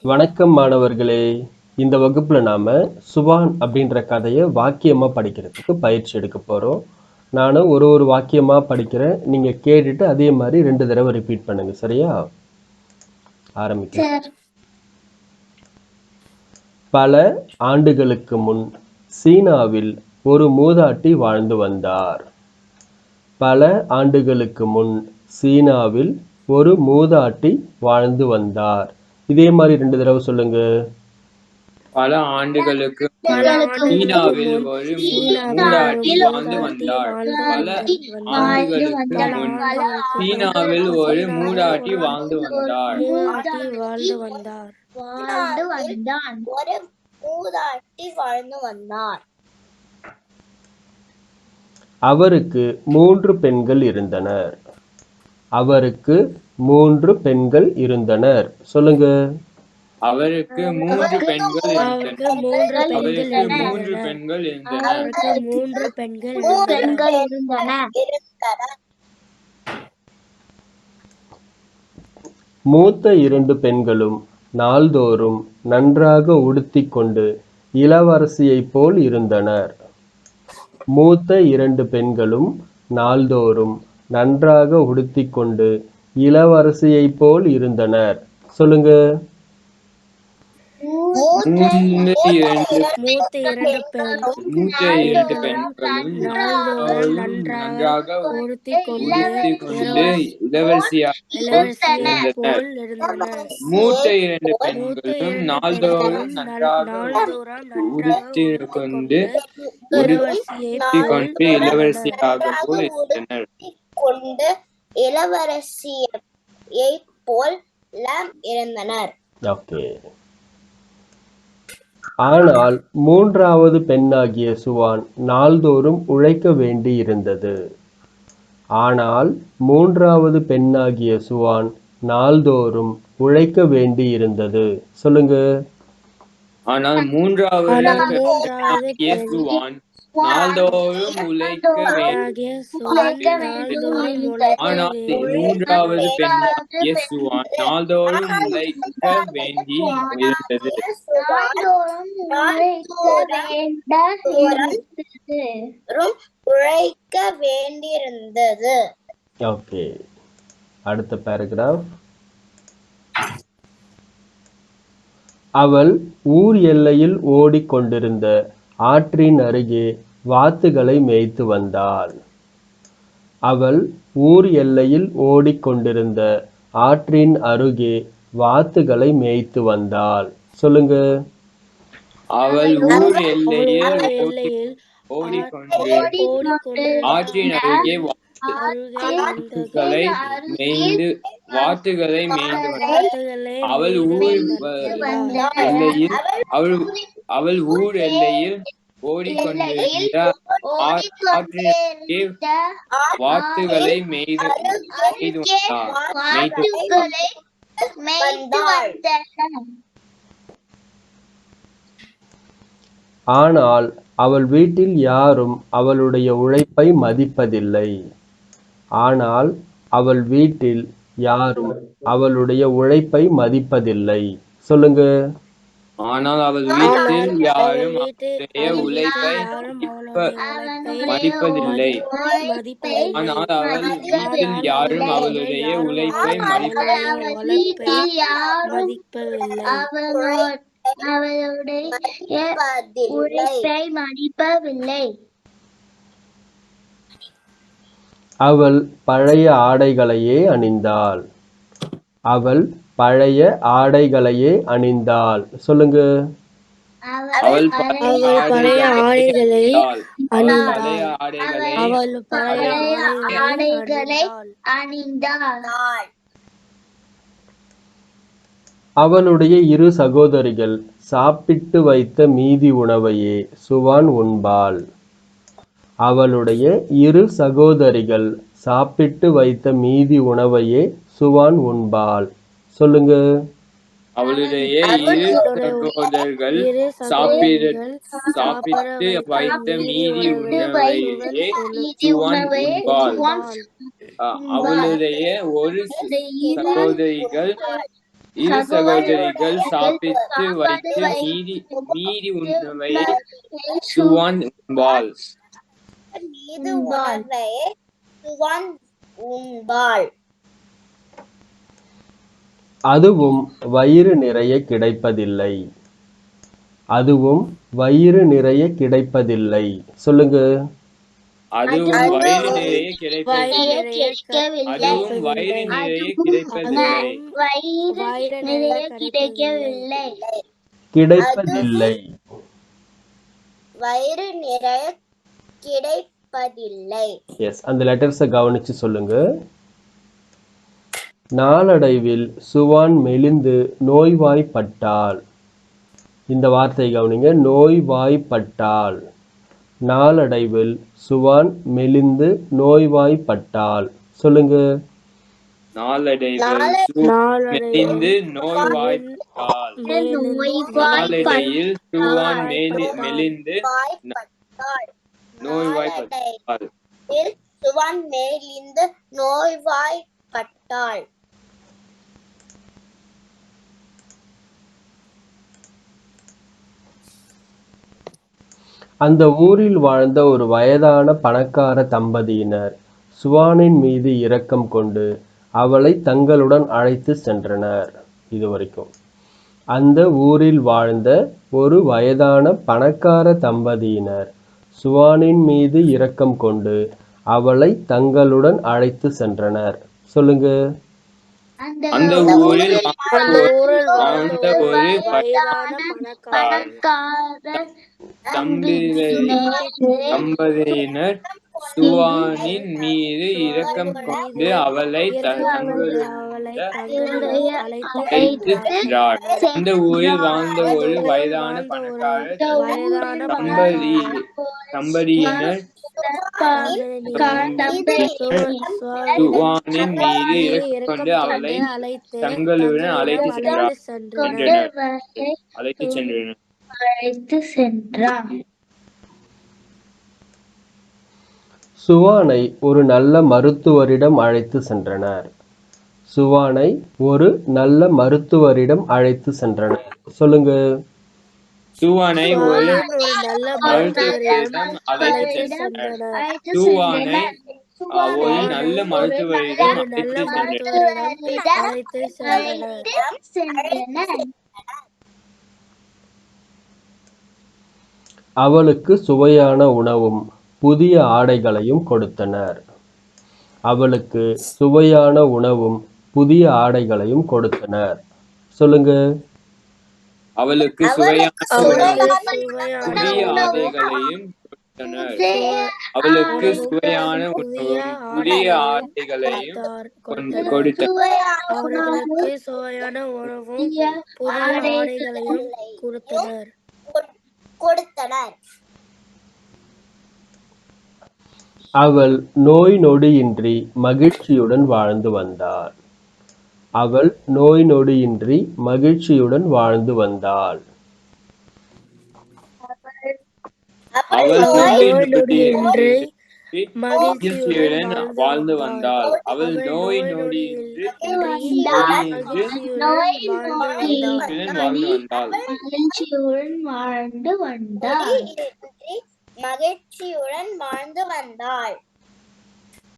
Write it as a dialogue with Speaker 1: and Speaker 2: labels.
Speaker 1: வணக்கம் மாணவர்களே. இந்த வகுப்புல நாம சுபான் அப்படின்ற கதையை வாக்கியமா படிக்கிறதுக்கு பயிற்சி எடுக்க போறோம். நானும் ஒரு ஒரு வாக்கியமா படிக்கிறேன். நீங்க கேட்டுட்டு அதே மாதிரி ரெண்டு தடவை ரிப்பீட் பண்ணுங்க. சரியா? ஆரம்பிக்க
Speaker 2: சார்.
Speaker 1: பல ஆண்டுகளுக்கு முன் சீனாவில் ஒரு மூதாட்டி வாழ்ந்து வந்தார். பல ஆண்டுகளுக்கு முன் சீனாவில் ஒரு மூதாட்டி வாழ்ந்து வந்தார். இதே மாதிரி ரெண்டு தடவை சொல்லுங்க.
Speaker 3: பல ஆண்டுகளுக்கு சீனாவில் ஒரு மூதாட்டி வாழ்ந்து வந்தாள் பல ஆண்டுகளுக்கு முன் சீனாவில் ஒரு மூதாட்டி வாழ்ந்து வந்தாள்
Speaker 4: வாழ்ந்து வந்தார்.
Speaker 2: வாழ்ந்து வந்தான் ஒரு மூதாட்டி வாழ்ந்து வந்தார்.
Speaker 1: அவருக்கு மூன்று பெண்கள் இருந்தனர். அவருக்கு மூன்று பெண்கள் இருந்தனர். சொல்லுங்க.
Speaker 3: அவருக்கு மூன்று பெண்கள்
Speaker 4: அவருக்கு மூன்று பெண்கள்
Speaker 3: அவருக்கு மூன்று
Speaker 4: இருந்தனர்.
Speaker 1: மூத்த இரண்டு பெண்களும் நாள்தோறும் நன்றாக உடுத்திக்கொண்டு இளவரசியைப் போல் இருந்தனர். மூத்த இரண்டு பெண்களும் நாள்தோறும் நன்றாக உடுத்திக்கொண்டு இளவரசியைப் போல் இருந்தனர். சொல்லுங்க.
Speaker 4: மூத்த இரண்டு
Speaker 3: பெண்களும் நன்றாக
Speaker 4: கொண்டு
Speaker 3: கொண்டு இளவரசியாக
Speaker 4: இளவரசியை போல் இருந்தனர்.
Speaker 3: மூத்த இரண்டு
Speaker 4: மூத்த
Speaker 3: பெண்களும்
Speaker 4: இரண்டு
Speaker 3: நாள்தோறும்
Speaker 4: பெண்களும்
Speaker 3: நன்றாக
Speaker 4: நாள்தோறும் நன்றாக
Speaker 3: உடுத்திக் கொண்டு கொண்டு இளவரசியாக போல் இருந்தனர்.
Speaker 2: கொண்டு இளவரசியை போல் இருந்தனர்
Speaker 1: ஓகே. ஆனால் மூன்றாவது பெண்ணாகிய சுவான் நாள்தோறும் உழைக்க வேண்டியிருந்தது. ஆனால் மூன்றாவது பெண்ணாகிய சுவான் நாள்தோறும் உழைக்க வேண்டியிருந்தது. சொல்லுங்க.
Speaker 3: ஆனால் மூன்றாவது
Speaker 4: சுவான் நாள்தோறும் உழைக்க
Speaker 3: ஆனால்
Speaker 4: வேண்டும்
Speaker 3: மூன்றாவது பெண் இயேசுவான் நாள்தோறும் உழைக்க வேண்டி இருந்தது
Speaker 2: உழைக்க வேண்டியிருந்தது.
Speaker 1: ஓகே. அடுத்த பேராகிராஃப் அவள் ஊர் எல்லையில் ஓடிக்கொண்டிருந்த ஆற்றின் அருகே வாத்துகளை மேய்த்து வந்தாள். அவள் ஊர் எல்லையில் ஓடிக்கொண்டிருந்த ஆற்றின் அருகே வாத்துகளை மேய்த்து வந்தாள். சொல்லுங்க.
Speaker 3: அவள் ஊர் எல்லையில் ஆற்றின் அருகே வாத்துகளை மேய்ந்து வாத்துகளை மேய்ந்து அவள் ஊர் எல்லையில் அவள் அவள் ஊர் எல்லையில் ஓடிக்கொண்டிருந்த மேய்து
Speaker 1: ஆனால் அவள் வீட்டில் யாரும் அவளுடைய உழைப்பை மதிப்பதில்லை. ஆனால் அவள் வீட்டில் யாரும் அவளுடைய உழைப்பை மதிப்பதில்லை. சொல்லுங்க.
Speaker 3: ஆனால் அவள் வீட்டில் யாரும் அவளுடைய உழைப்பை மதிப்பதில்லை. ஆனால் அவள் வீட்டில் யாரும் அவளுடைய உழைப்பை மதிப்ப
Speaker 4: அவளுடைய உழைப்பை மதிப்பதில்லை.
Speaker 2: அவளுடைய உழைப்பை மதிப்பவில்லை
Speaker 1: அவள் பழைய ஆடைகளையே அணிந்தாள். அவள் பழைய ஆடைகளையே அணிந்தாள். சொல்லுங்க.
Speaker 3: அவள்
Speaker 4: அவள் பழைய ஆடைகளை
Speaker 3: அவள் பழைய ஆடைகளை
Speaker 4: அவள் பழைய ஆடைகளை
Speaker 2: ஆடைகளை
Speaker 4: அணிந்தாள்.
Speaker 2: அணிந்தாள்.
Speaker 1: அவளுடைய இரு சகோதரிகள் சாப்பிட்டு வைத்த மீதி உணவையே சுவான் உண்பாள். அவளுடைய இரு சகோதரிகள் சாப்பிட்டு வைத்த மீதி உணவையே சுவான் உண்பாள். சொல்லுங்க.
Speaker 3: அவளுடைய இரு சகோதரர்கள் சாப்பிட
Speaker 4: சகோதரிகள்
Speaker 3: சாப்பிட்டு வைத்த மீதி உணவையே சுவான் உண்பாள். அவளுடைய ஒரு சகோதரிகள் இரு சகோதரிகள் சாப்பிட்டு வைத்து மீதி மீதி உணவை சுவான் உண்பாள்.
Speaker 2: மீது உணவை சுவான் உண்பாள்
Speaker 1: அதுவும் வயிறு நிறைய கிடைப்பதில்லை. அதுவும் வயிறு நிறைய கிடைப்பதில்லை. சொல்லுங்க.
Speaker 3: அதுவும் வயிறு நிறைய கிடைப்பதில்லை.
Speaker 4: வயிறு
Speaker 3: அதுவும் வயிறு நிறைய கிடைப்பதில்லை.
Speaker 4: வயிறு நிறைய
Speaker 1: கிடைப்பதில்லை. எஸ் அந்த லெட்டர்ஸை கவனிச்சு சொல்லுங்க. நாளடைவில் சுவான் மெலிந்து நோய்வாய்ப்பட்டாள். இந்த வார்த்தை கவனிங்க. நோய்வாய்ப்பட்டாள். நாளடைவில் சுவான் மெலிந்து நோய்வாய்ப்பட்டாள். சொல்லுங்க.
Speaker 3: நாளடைவில் சுவான் மெலிந்து நோய்வாய்ப்பட்டாள் சுவான் மெலி மெலிந்து
Speaker 2: வாய்ப்பட்டாள்
Speaker 3: நோய்வாய்ப்பட்டாள்
Speaker 2: நாளடைவில் சுவான் மேலிந்து நோய்வாய்ப்பட்டாள்.
Speaker 1: அந்த ஊரில் வாழ்ந்த ஒரு வயதான பணக்கார தம்பதியினர் சுவானின் மீது இரக்கம் கொண்டு அவளை தங்களுடன் அழைத்து சென்றனர் இது வரைக்கும் அந்த ஊரில் வாழ்ந்த ஒரு வயதான பணக்கார தம்பதியினர் சுவானின் மீது இரக்கம் கொண்டு அவளை தங்களுடன் அழைத்து சென்றனர். சொல்லுங்க.
Speaker 3: அந்த ஊரில் வாழ்ந்த ஒரு தம்பதியினர் சுவானின் மீது இரக்கம் கொண்டு அவளை த- தங்களுடைய அந்த ஊரில் வாழ்ந்த ஒரு வயதான பணக்காரர் தம்பதி தம்பதியினர் சுவானின் மீது இரக்கம் கொண்டு அவளை தங்களுடன் அழைத்து சென்றார். அழைத்து சென்றனர்.
Speaker 2: அழைத்து சென்றார்.
Speaker 1: சுவானை ஒரு நல்ல மருத்துவரிடம் அழைத்து சென்றனர். சுவானை ஒரு நல்ல மருத்துவரிடம் அழைத்து சென்றனர். சொல்லுங்க.
Speaker 3: சுவானை ஒரு மருத்துவரிடம் அழைத்து சென்றனர். சுவானை ஒரு நல்ல மருத்துவரிடம் அழைத்து சென்றனர்.
Speaker 1: அவளுக்கு சுவையான உணவும். புதிய ஆடைகளையும் கொடுத்தனர். அவளுக்கு சுவையான உணவும் புதிய ஆடைகளையும் கொடுத்தனர். சொல்லுங்க.
Speaker 3: அவளுக்கு சுவையான
Speaker 4: அவளுக்கு சுவையான
Speaker 3: புதிய ஆடைகளையும் கொடுத்தனர். அவளுக்கு சுவையான உணவும் புதிய ஆடைகளையும்
Speaker 4: அவர்களுக்கு சுவையான உணவும் புதிய ஆடைகளையும் கொடுத்தனர்.
Speaker 2: கொடுத்தனர்.
Speaker 1: அவள் நோய் நொடியின்றி மகிழ்ச்சியுடன் வாழ்ந்து வந்தாள். அவள் நோய் நொடியின்றி மகிழ்ச்சியுடன் வாழ்ந்து வந்தாள்.
Speaker 4: மகிழ்ச்சியுடன்
Speaker 3: வாழ்ந்து வந்தாள். அவள் நோய் நொடியின்றி வந்தாள்.
Speaker 2: வாழ்ந்து வந்தாள். மகிழ்ச்சியுடன் வாழ்ந்து வந்தாள்.